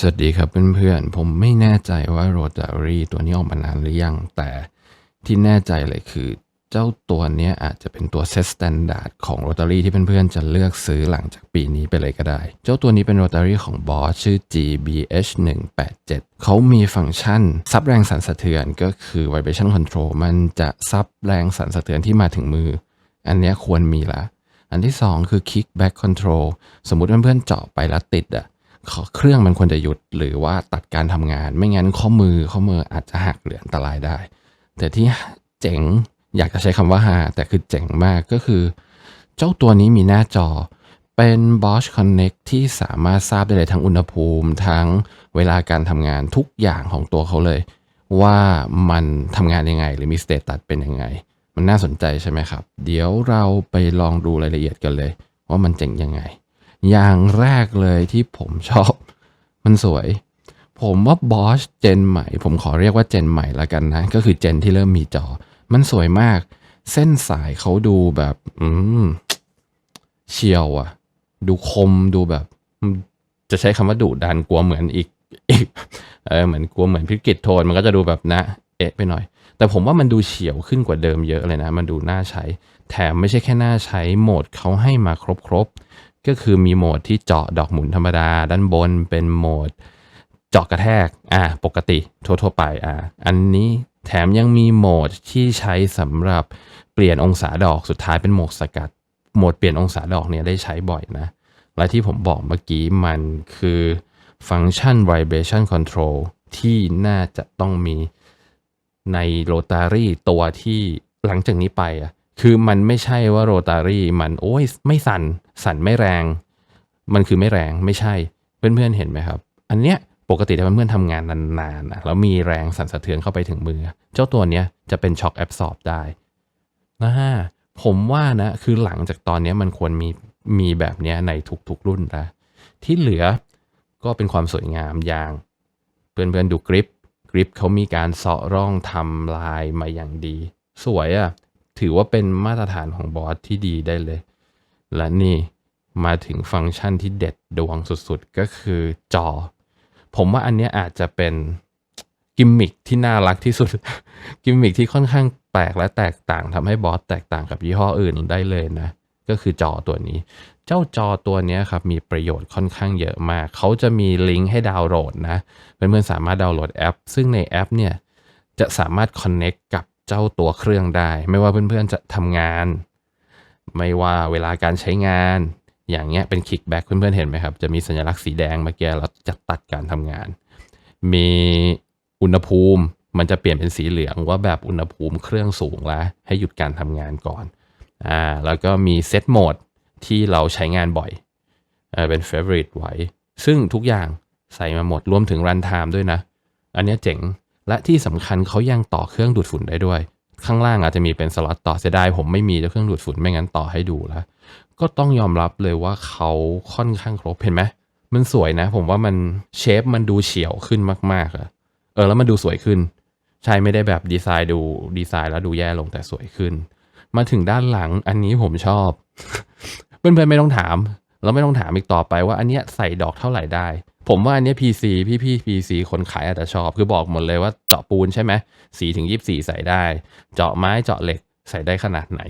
สวัสดีครับเพื่อนๆ ผมไม่แน่ใจว่าโรตารี่ตัวนี้ออกมานานหรือยัง แต่ที่แน่ใจเลยคือเจ้าตัวนี้อาจจะเป็นตัวเซตสแตนดาร์ดของโรตารี่ที่เพื่อนๆ จะเลือกซื้อหลังจากปีนี้ไปเลยก็ได้ เจ้าตัวนี้เป็นโรตารี่ของบอสชื่อ GBH 1 8 7เขามีฟังก์ชัน ซับแรงสั่นสะเทือนก็คือ vibration control มันจะซับแรงสั่นสะเทือนที่มาถึงมือ อันนี้ควรมีละ อันที่สองคือ kickback control สมมุติเพื่อนๆเจาะไปแล้วติดอะ เครื่องมันควรจะหยุดหรือว่าตัดการทำงาน ไม่งั้นข้อมือข้อมืออาจจะหักหรืออันตรายได้ แต่ที่เจ๋งอยากจะใช้คำว่าฮาแต่คือเจ๋งมากก็คือ เจ้าตัวนี้มีหน้าจอเป็น Bosch Connect ที่สามารถทราบได้เลยทั้งอุณหภูมิ ทั้งเวลาการทำงานทุกอย่างของตัวเขาเลย ว่ามันทำงานยังไง หรือมีสเตตัสเป็นยังไง มันน่าสนใจใช่ไหมครับ เดี๋ยวเราไปลองดูรายละเอียดกันเลย ว่ามันเจ๋งยังไง อย่างแรกเลยที่ผมชอบ มันสวย ผมว่า Bosch เจนใหม่ ผมขอเรียกว่าเจนใหม่ละกันนะ ก็คือเจนที่เริ่มมีจอ มันสวยมาก เส้นสายเขาดูแบบ อืมเชียวอะดูคมดูแบบ จะใช้คำว่าดุดันกลัวเหมือนอีกอีกเออเหมือนกลัวเหมือนพิกิตโทน มันก็จะดูแบบนะ เอะไปหน่อย แต่ผมว่ามันดูเฉียวขึ้นกว่าเดิมเยอะเลยนะ มันดูน่าใช้ แถมไม่ใช่แค่น่าใช้โหมดเขาให้มาครบ ก็คือมีโหมดที่เจาะดอกหมุนธรรมดา ด้านบนเป็นโหมดเจาะกระแทกอ่าปกติทั่วๆไปอ่าอันนี้แถมยังมีโหมดที่ใช้สำหรับเปลี่ยนองศาดอกสุดท้ายเป็นโหมดสกัด โหมดเปลี่ยนองศาดอกเนี่ยได้ใช้บ่อยนะ และที่ผมบอกเมื่อกี้มันคือฟังก์ชัน vibration control ที่น่าจะต้องมีในโรตารี่ตัวที่หลังจากนี้ไปอะ คือมันไม่ใช่ว่าโรตารี่มันโอ้ยไม่สั่น สั่นไม่แรง มันคือไม่แรงไม่ใช่ เพื่อนๆเห็นไหมครับ อันเนี้ยปกติถ้าเพื่อนๆทำงานนานๆนะแล้วมีแรงสั่นสะเทือนเข้าไปถึงมือ เจ้าตัวเนี้ยจะเป็นช็อคแอบซอบได้นะฮะผมว่านะคือหลังจากตอนนี้มันควรมีมีแบบเนี้ยในทุกๆรุ่นนะที่เหลือก็เป็นความสวยงามอย่างเพื่อนๆดูกริปกริปเขามีการเสาะร่องทำลายมาอย่างดี สวยอะ่ะ ถือว่าเป็นมาตรฐานของบอสที่ดีได้เลย และนี่มาถึงฟังก์ชันที่เด็ดดวงสุดๆ ก็คือจอ ผมว่าอันนี้อาจจะเป็นกิมมิคที่น่ารักที่สุด กิมมิคที่ค่อนข้างแปลกและแตกต่างทำให้บอสแตกต่างกับยี่ห้ออื่นได้เลยนะ ก็คือจอตัวนี้ เจ้าจอตัวนี้ครับมีประโยชน์ค่อนข้างเยอะมาก เขาจะมีลิงก์ให้ดาวน์โหลดนะเพื่อนๆสามารถดาวน์โหลดแอป ซึ่งในแอปเนี่ยจะสามารถ Connect กับ เจ้าตัวเครื่องได้ ไม่ว่าเพื่อนๆจะทำงาน ไม่ว่าเวลาการใช้งาน อย่างเงี้ยเป็นคิกแบ็กเพื่อนๆเห็นไหมครับ จะมีสัญลักษณ์สีแดงเมื่อกี้แล้วจะตัดการทำงาน มีอุณหภูมิมันจะเปลี่ยนเป็นสีเหลืองว่าแบบอุณหภูมิเครื่องสูงแล้วให้หยุดการทำงานก่อนอ่าแล้วก็มีเซตโหมดที่เราใช้งานบ่อยเออเป็น favorite ไว้ ซึ่งทุกอย่างใส่มาหมดรวมถึง run time ด้วยนะ อันนี้เจ๋ง และที่สำคัญเขายังต่อเครื่องดูดฝุ่นได้ด้วย ข้างล่างอาจจะมีเป็นสล็อตต่อเสียดายผมไม่มีเจ้าเครื่องดูดฝุ่นไม่งั้นต่อให้ดูแล้ว ก็ต้องยอมรับเลยว่าเขาค่อนข้างครบเห็นไหมมันสวยนะ ผมว่ามันเชฟมันดูเฉียวขึ้นมากๆอะเออแล้วมันดูสวยขึ้น ใช่ไม่ได้แบบดีไซน์ดูดีไซน์แล้วดูแย่ลงแต่สวยขึ้น มาถึงด้านหลังอันนี้ผมชอบเพื่อนๆไม่ต้องถามเราไม่ต้องถามอีกต่อไปว่าอันเนี้ยใส่ดอกเท่าไหร่ได้ ผมว่าอันนี้ PC พี่พี่ PC คนขายอาจจะชอบ คือบอกหมดเลยว่าเจาะปูนใช่ไหมสีถึงยี่สี่ใส่ได้ เจาะไม้เจาะเหล็กใส่ได้ขนาดไหน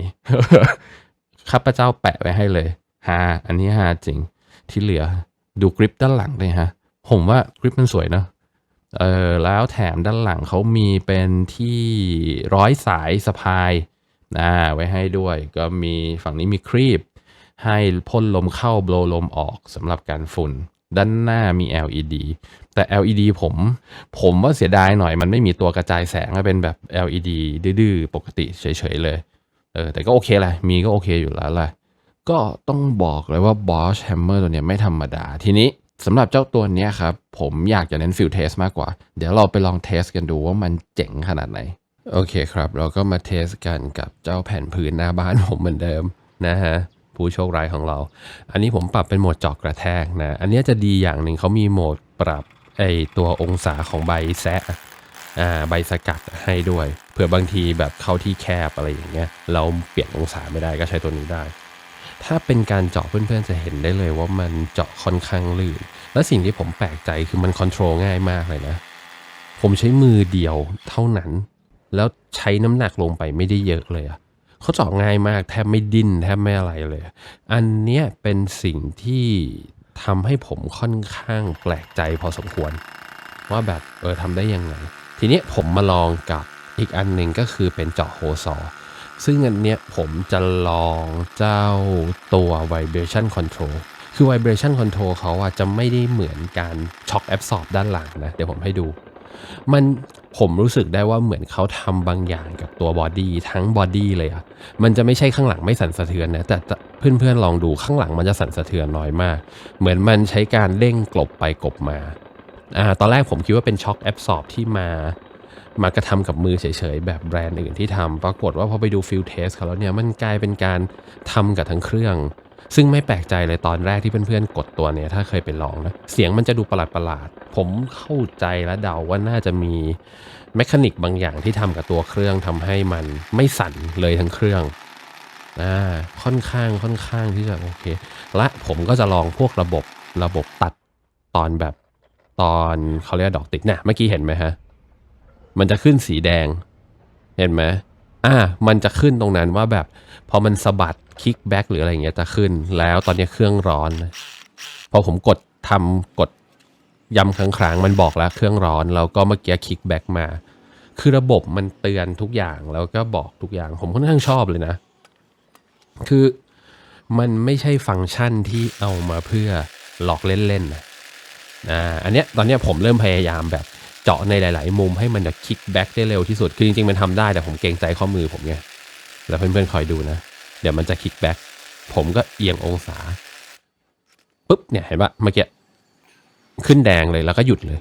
ข้าพเจ้าแปะไว้ให้เลยฮาอันนี้ฮาจริง ที่เหลือดูกริปด้านหลังเลยฮะ ผมว่ากริปมันสวยเนอะเออแล้วแถมด้านหลังเขามีเป็นที่ร้อยสายสะพายนะไว้ให้ด้วย ก็มีฝั่งนี้มีครีบ ให้พ่นลมเข้าโบลลมออกสำหรับการฝุ่น ด้านหน้ามี LED แต่ LED ผมผมว่าเสียดายหน่อยมันไม่มีตัวกระจายแสงเป็นแบบ LED ดื้อๆปกติเฉยๆเลยเออแต่ก็โอเคแหละมีก็โอเคอยู่แล้วแหละก็ต้องบอกเลยว่า Bosch Hammer ตัวเนี้ยไม่ธรรมดา ทีนี้สำหรับเจ้าตัวเนี้ยครับ ผมอยากจะเน้นฟิลเทสมากกว่า เดี๋ยวเราไปลองเทสกันดูว่ามันเจ๋งขนาดไหน โอเคครับ เราก็มาเทสกันกับเจ้าแผ่นพื้นหน้าบ้านผมเหมือนเดิมนะฮะ ผู้โชคร้ายของเรา อันนี้ผมปรับเป็นโหมดเจาะกระแทกนะ อันนี้จะดีอย่างหนึ่งเขามีโหมดปรับไอตัวองศาของใบแซะอ่าใบสกัดให้ด้วย เผื่อบางทีแบบเข้าที่แคบอะไรอย่างเงี้ย เราเปลี่ยนองศาไม่ได้ก็ใช้ตัวนี้ได้ ถ้าเป็นการเจาะเพื่อนๆจะเห็นได้เลยว่ามันเจาะค่อนข้างลื่น และสิ่งที่ผมแปลกใจคือมันคอนโทรลง่ายมากเลยนะ ผมใช้มือเดียวเท่านั้น แล้วใช้น้ำหนักลงไปไม่ได้เยอะเลยอะ เขาเจาะง่ายมากแทบไม่ดิ้นแทบไม่อะไรเลย อันเนี้ยเป็นสิ่งที่ทำให้ผมค่อนข้างแปลกใจพอสมควร ว่าแบบเออทำได้ยังไง ทีเนี้ยผมมาลองกับอีกอันหนึ่งก็คือเป็นเจาะโฮซอว์ซึ่งอันเนี้ยผมจะลองเจ้าตัว vibration control คือ vibration control เขาอะจะไม่ได้เหมือนการ shock absorb ด้านหลังนะ เดี๋ยวผมให้ดู มัน ผมรู้สึกได้ว่าเหมือนเขาทำบางอย่างกับตัวบอดี้ทั้งบอดี้เลยอะมันจะไม่ใช่ข้างหลังไม่สั่นสะเทือนนะแต่เพื่อนๆลองดูข้างหลังมันจะสั่นสะเทือนน้อยมาก เหมือนมันใช้การเร่งกลบไปกลบมาอ่าตอนแรกผมคิดว่าเป็นช็อคแอบซอบที่มามากระทำกับมือเฉยๆ แบบแบรนด์อื่นที่ทำปรากฏว่าพอไปดูฟิลเทสเขาแล้วเนี่ยมันกลายเป็นการทำกับทั้งเครื่อง ซึ่งไม่แปลกใจเลยตอนแรกที่เพื่อนๆกดตัวเนี่ยถ้าเคยไปลองนะเสียงมันจะดูประหลาดๆผมเข้าใจและเดาว่าน่าจะมีแมคานิกบางอย่างที่ทำกับตัวเครื่องทำให้มันไม่สั่นเลยทั้งเครื่องอ่าค่อนข้างค่อนข้างที่จะโอเค และผมก็จะลองพวกระบบระบบตัดตอนแบบตอนเขาเรียกดอกติ๊กนะเมื่อกี้เห็นไหมฮะ มันจะขึ้นสีแดง เห็นไหม อ่ามันจะขึ้นตรงนั้นว่าแบบพอมันสะบัดคิกแบ็กหรืออะไรเงี้ยจะขึ้น แล้วตอนนี้เครื่องร้อนพอผมกดทำกดย้ำครั้งๆมันบอกแล้วเครื่องร้อนแล้วก็เมื่อกี้คิกแบ็กมา คือระบบมันเตือนทุกอย่างแล้วก็บอกทุกอย่าง ผมค่อนข้างชอบเลยนะ คือมันไม่ใช่ฟังก์ชันที่เอามาเพื่อหลอกเล่นๆนะอ่าอันเนี้ยตอนเนี้ยผมเริ่มพยายามแบบ จาะในหลาย ๆ มุมให้มันจะคิกแบ็กได้เร็วที่สุด คือจริง ๆ มันทำได้แต่ผมเกรงใจข้อมือผมไง แล้วเพื่อน ๆ คอยดูนะ เดี๋ยวมันจะคิกแบ็กผมก็เอียงองศาปุ๊บเนี่ยเห็นปะเมื่อกี้ขึ้นแดงเลยแล้วก็หยุดเลย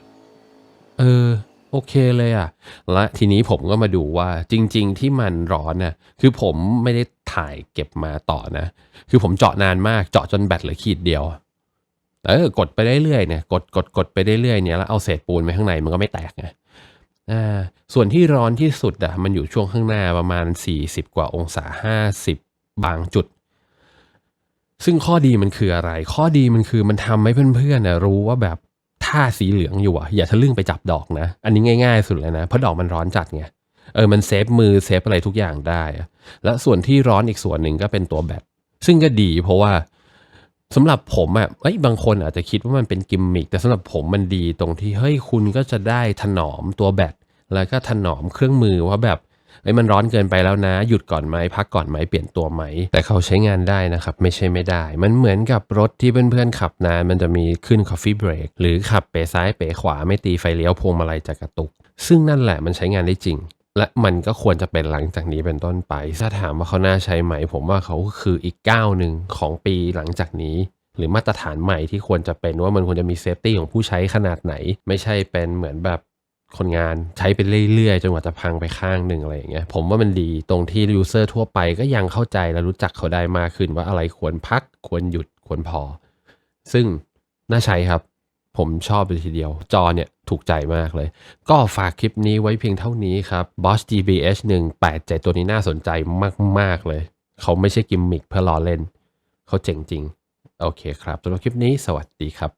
เออ โอเคเลยอะ และทีนี้ผมก็มาดูว่าจริง ๆ ที่มันร้อนน่ะคือผมไม่ได้ถ่ายเก็บมาต่อนะ คือผมเจาะนานมากเจาะจนแบตเหลือขีดเดียว เออกดไปเรื่อยๆเนี่ยกดกดกดไปเรื่อยๆเนี่ยแล้วเอาเศษปูนไปข้างในมันก็ไม่แตกไงอ่าส่วนที่ร้อนที่สุดอะมันอยู่ช่วงข้างหน้าประมาณ 40 กว่าองศา 50 บางจุด ซึ่งข้อดีมันคืออะไร ข้อดีมันคือมันทำให้เพื่อนๆนะรู้ว่าแบบถ้าสีเหลืองอยู่อะอย่าทะลึ่งไปจับดอกนะ อันนี้ง่าย ๆ สุดเลยนะเพราะดอกมันร้อนจัดไงเออมันเซฟมือเซฟอะไรทุกอย่างได้ และส่วนที่ร้อนอีกส่วนหนึ่งก็เป็นตัวแบตซึ่งก็ดีเพราะว่า สำหรับผมอะ่ะเอ้ยบางคนอาจจะคิดว่ามันเป็นกิมมิคแต่สำหรับผมมันดีตรงที่เฮ้ยคุณก็จะได้ถนอมตัวแบตแล้วก็ถนอมเครื่องมือว่าแบบเอ้ยมันร้อนเกินไปแล้วนะ หยุดก่อนไหมพักก่อนไหมเปลี่ยนตัวไหม แต่เขาใช้งานได้นะครับ ไม่ใช่ไม่ได้ มันเหมือนกับรถที่เพื่อนๆขับนาน มันจะมีขึ้น coffee break หรือขับเป๋ซ้ายเป๋ขวาไม่ตีไฟเลี้ยวพวงมาลัยจะกระตุก ซึ่งนั่นแหละมันใช้งานได้จริง และมันก็ควรจะเป็นหลังจากนี้เป็นต้นไป ถ้าถามว่าเขาน่าใช้ไหม ผมว่าเขาคืออีกก้าวหนึ่งของปีหลังจากนี้ หรือมาตรฐานใหม่ที่ควรจะเป็นว่ามันควรจะมีเซฟตี้ของผู้ใช้ขนาดไหน ไม่ใช่เป็นเหมือนแบบคนงานใช้ไปเรื่อยๆ จนกว่าจะพังไปข้างหนึ่งอะไรอย่างเงี้ยผมว่ามันดีตรงที่ยูเซอร์ทั่วไปก็ยังเข้าใจและรู้จักเขาได้มากขึ้นว่าอะไรควรพัก ควรหยุดควรพอ ซึ่งน่าใช้ครับ ผมชอบเลยทีเดียว จอเนี่ยถูกใจมากเลย ก็ฝากคลิปนี้ไว้เพียงเท่านี้ครับ Bosch GBH 187 ตัวนี้น่าสนใจมาก ๆ เลย เขาไม่ใช่กิมมิคเพื่อล้อเล่น เขาเจ๋งจริง โอเคครับสำหรับคลิปนี้สวัสดีครับ